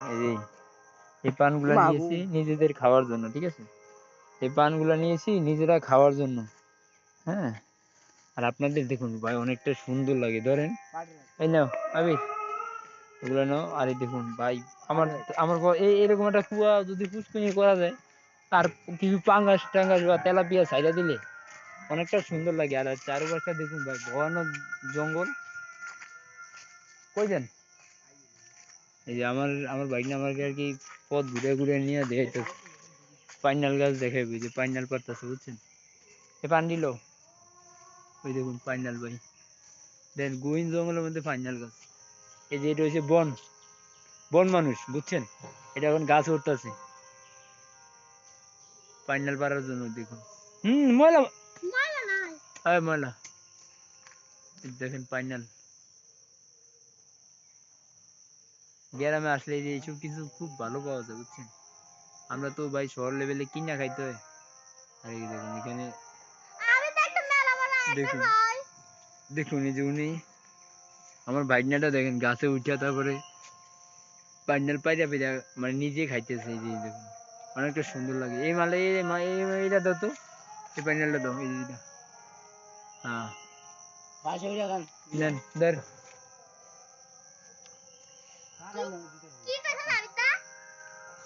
এই এই পানগুলো নিয়েছি নিজেদের খাওয়ার জন্য ঠিক আছে? এই পানগুলো নিয়েছি নিজেরা খাওয়ার জন্য হ্যাঁ? আর আপনাদের দেখুন ভাই অনেকটা সুন্দর লাগে ধরেন। এই নাও আবি এগুলো নাও আর এই দেখুন ভাই আমার আমার এই এরকম একটা কুয়া যদি পুষ্কুনি করা যায় আর কিছু পাঙ্গাস টাঙ্গাস বা তেলাপিয়া সাইডা দিলে অনেকটা সুন্দর লাগে। আর চারপাশটা দেখুন ভাই ভয়ানক জঙ্গল। কই যান এই যে আমার আমার বাইক না আমাকে আর কি পথ ঘুরে ঘুরে নিয়ে দেখাইতো। পাইনাল গাছ দেখাইবে যে পাইনাল পারতাছে বুঝছেন? এ পান দিল? ওই দেখুন পাইনাল ভাই। দেন গোইন জঙ্গলের মধ্যে পাইনাল গাছ। এই যে এটা হচ্ছে বন। বন মানুষ বুঝছেন? এটা এখন গাছ উঠতেছে। পাইনাল পাড়ার জন্য দেখুন। হুম ময়লা। ময়লা দেখেন পাইনাল। গ্রামে আসলে যে এইসব কিছু খুব ভালো পাওয়া যায় বুঝছেন? আমরা তো ভাই শহর লেভেলে কিনা খাইতে হয়। আর এই দেখুন এখানে দেখুন। দেখুন এই যে উনি আমার ভাইনাটা দেখেন গাছে উঠে তারপরে পাইনাল পাইরা পাইরা মানে নিজে খাইতেছে এই যে দেখুন। অনেকটা সুন্দর লাগে। এই মালে এই মা- এই এইটা দাও তো। এই পাইনালটা দাও এই যে এইটা।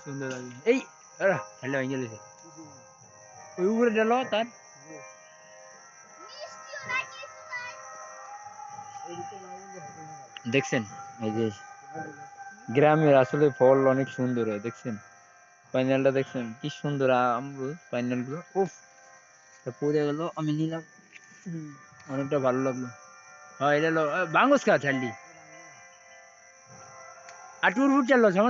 সুন্দর লাগে। এই আরে হ্যালো এঙ্গেল এসে ওই উপরে ডালো তার। দেখছেন? এই যে গ্রামের আসলে ফল অনেক সুন্দর হয় দেখছেন? পাইনালটা দেখছেন? কি সুন্দর আমরুদ পাইনালগুলো উফ তা পড়ে গেল আমি নিলাম। অনেকটা ভালো লাগল। হ্যাঁ এটা লো বাঙ্গস খা ছাড়লি আর টুর ফুট চাললো